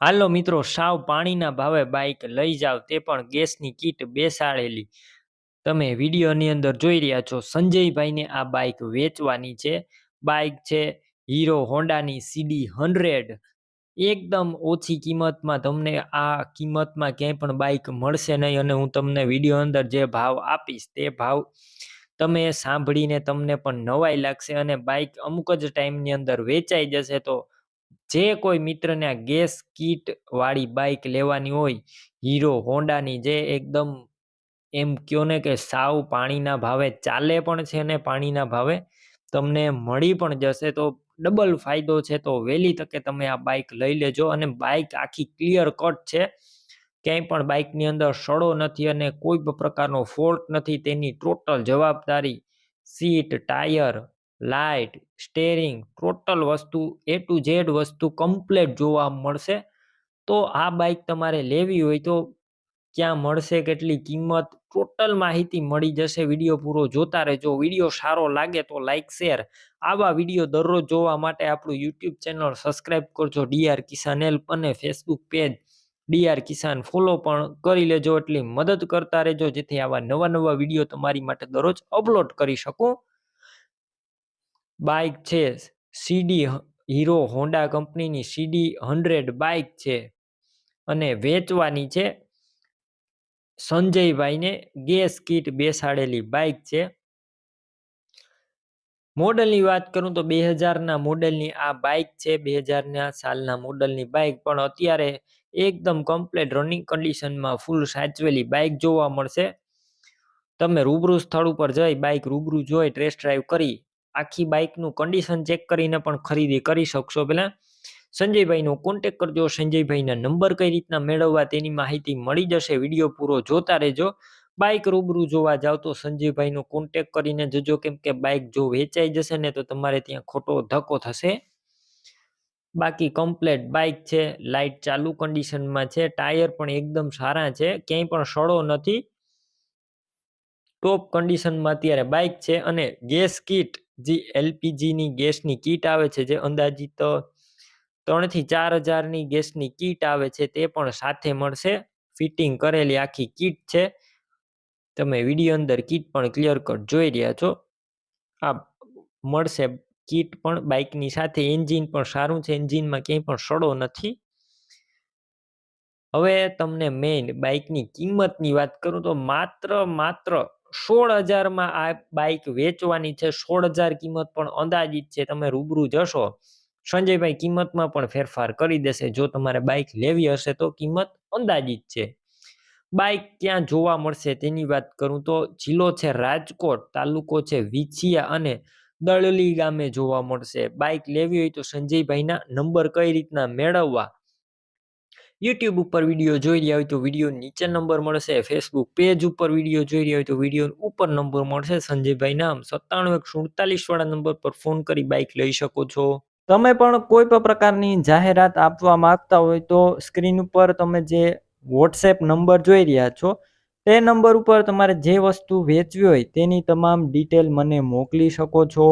હાલો મિત્રો, સાવ પાણીના ભાવે બાઈક લઈ જાવ, તે પણ ગેસની કીટ બેસાડેલી. તમે વિડીયોની અંદર જોઈ રહ્યા છો, સંજયભાઈને આ બાઈક વેચવાની છે. બાઈક છે હીરો હોન્ડાની સીડી હંડ્રેડ. એકદમ ઓછી કિંમતમાં તમને આ કિંમતમાં ક્યાંય પણ બાઈક મળશે નહીં અને હું તમને વીડિયો અંદર જે ભાવ આપીશ, તે ભાવ તમે સાંભળીને તમને પણ નવાઈ લાગશે અને બાઇક અમુક જ ટાઈમની અંદર વેચાઈ જશે તો જે કોઈ મિત્રને આ ગેસ કીટ વાળી બાઈક લેવાની હોય, હીરો હોન્ડાની જે એકદમ એમ કયો ને કે સાવ પાણીના ભાવે ચાલે પણ છે ને પાણીના ભાવે, તમને મળી પણ જશે તો ડબલ ફાયદો છે તો વહેલી તકે તમે આ બાઈક લઈ લેજો અને બાઇક આખી ક્લિયર કટ છે. ક્યાંય પણ બાઇકની અંદર સડો નથી અને કોઈ પણ પ્રકારનો ફોલ્ટ નથી, તેની ટોટલ જવાબદારી seat, tyre light, steering, total વસ્તુ એ ટુ ઝેડ વસ્તુ કમ્પ્લેટ જોવા મળશે. તો આ બાઇક તમારે લેવી હોય તો ક્યાં મળશે, કેટલી કિંમત, ટોટલ માહિતી મળી જશે. વીડિયો પૂરો જોતા રહેજો. વીડિયો સારો લાગે તો લાઇક, શેર. આવા વીડિયો દરરોજ જોવા માટે આપણું યુટ્યુબ ચેનલ સબસ્ક્રાઈબ કરજો. ડીઆર કિસાન હેલ્પ અને Facebook page DR Kisan follow પણ કરી લેજો. એટલી મદદ કરતા રહેજો. જેથી આવા નવા નવા વીડિયો તમારી માટે દરરોજ અપલોડ કરી શકું. બાઇક છે, સીડી હીરો હોન્ડા કંપનીની સીડી હંડ્રેડ બાઇક છે. અને વેચવાની છે, સંજયભાઈને ગેસ કીટ બેસાડેલી બાઇક છે. મોડલની વાત કરું તો બે હજારના મોડલની આ બાઇક છે, બે હજારના સાલના મોડલની બાઇક, પણ અત્યારે એકદમ કમ્પ્લેટ રનિંગ કન્ડિશનમાં ફૂલ સાચવેલી બાઇક જોવા મળશે. તમે રૂબરૂ સ્થળ ઉપર જઈ બાઇક રૂબરૂ જોઈ ટેસ્ટ ડ્રાઈવ કરી આખી બાઇકનું કન્ડિશન ચેક કરીને પણ ખરીદી કરી શકશો. પહેલાં સંજયભાઈનો કોન્ટેક કરજો. સંજયભાઈના નંબર કઈ રીતના મેળવવા તેની માહિતી મળી જશે. વીડિયો પૂરો જોતા રહેજો. બાઇક રૂબરૂ જોવા જાઓ તો સંજયભાઈનો કોન્ટેક કરીને જજો. કેમ કે બાઇક જો વેચાઈ જશે ને તો તમારે ત્યાં ખોટો ધક્કો થશે. બાકી કમ્પ્લેટ બાઇક છે લાઇટ ચાલુ કન્ડિશનમાં છે, ટાયર પણ એકદમ સારા છે, ક્યાંય પણ સડો નથી. ટોપ કન્ડિશનમાં અત્યારે બાઇક છે અને ગેસ કીટ જે એલપીજીની ગેસની કીટ આવે છે, જે અંદાજિત ત્રણથી ચાર હજારની ગેસની કીટ આવે છે, તે પણ સાથે મળશે. ફિટિંગ કરેલી આખી કીટ છે. તમે વીડિયો અંદર કીટ પણ ક્લિયર કટ જોઈ રહ્યા છો. આ મળશે કીટ પણ, બાઇકની સાથે એન્જિન પણ સારું છે, એન્જિનમાં ક્યાંય પણ સડો નથી. હવે તમને મેઇન બાઇકની કિંમતની વાત કરું તો માત્ર માત્ર સોળ હજારમાં આ બાઇક વેચવાની છે. સોળ હજાર કિંમત પણ અંદાજિત છે. તમે રૂબરૂ જશો. સંજયભાઈ કિંમતમાં પણ ફેરફાર કરી દેશે. જો તમારે બાઇક લેવી હશે તો કિંમત અંદાજિત છે. બાઇક ક્યાં જોવા મળશે તેની વાત કરું તો જિલ્લો છે રાજકોટ, તાલુકો છે વિછિયા અને દળલી ગામે જોવા મળશે. બાઇક લેવી હોય તો સંજયભાઈના નંબર કઈ રીતના મેળવવા? યુટ્યુબ ઉપર વીડિયો જોઈ રહ્યા હોય તો વીડિયો નીચે નંબર મળશે ફેસબુક પેજ ઉપર વીડિયો જોઈ રહ્યા હોય તો વીડિયો ઉપર નંબર મળશે. સંજયભાઈ નામ સત્તાણું એક સુડતાલીસ વાળા નંબર પર ફોન કરી બાઇક લઈ શકો છો. તમે પણ કોઈ પણ પ્રકારની જાહેરાત આપવા માંગતા હોય તો સ્ક્રીન ઉપર તમે જે વોટ્સએપ નંબર જોઈ રહ્યા છો, તે નંબર ઉપર તમારે જે વસ્તુ વેચવી હોય તેની તમામ ડિટેલ મને મોકલી શકો છો.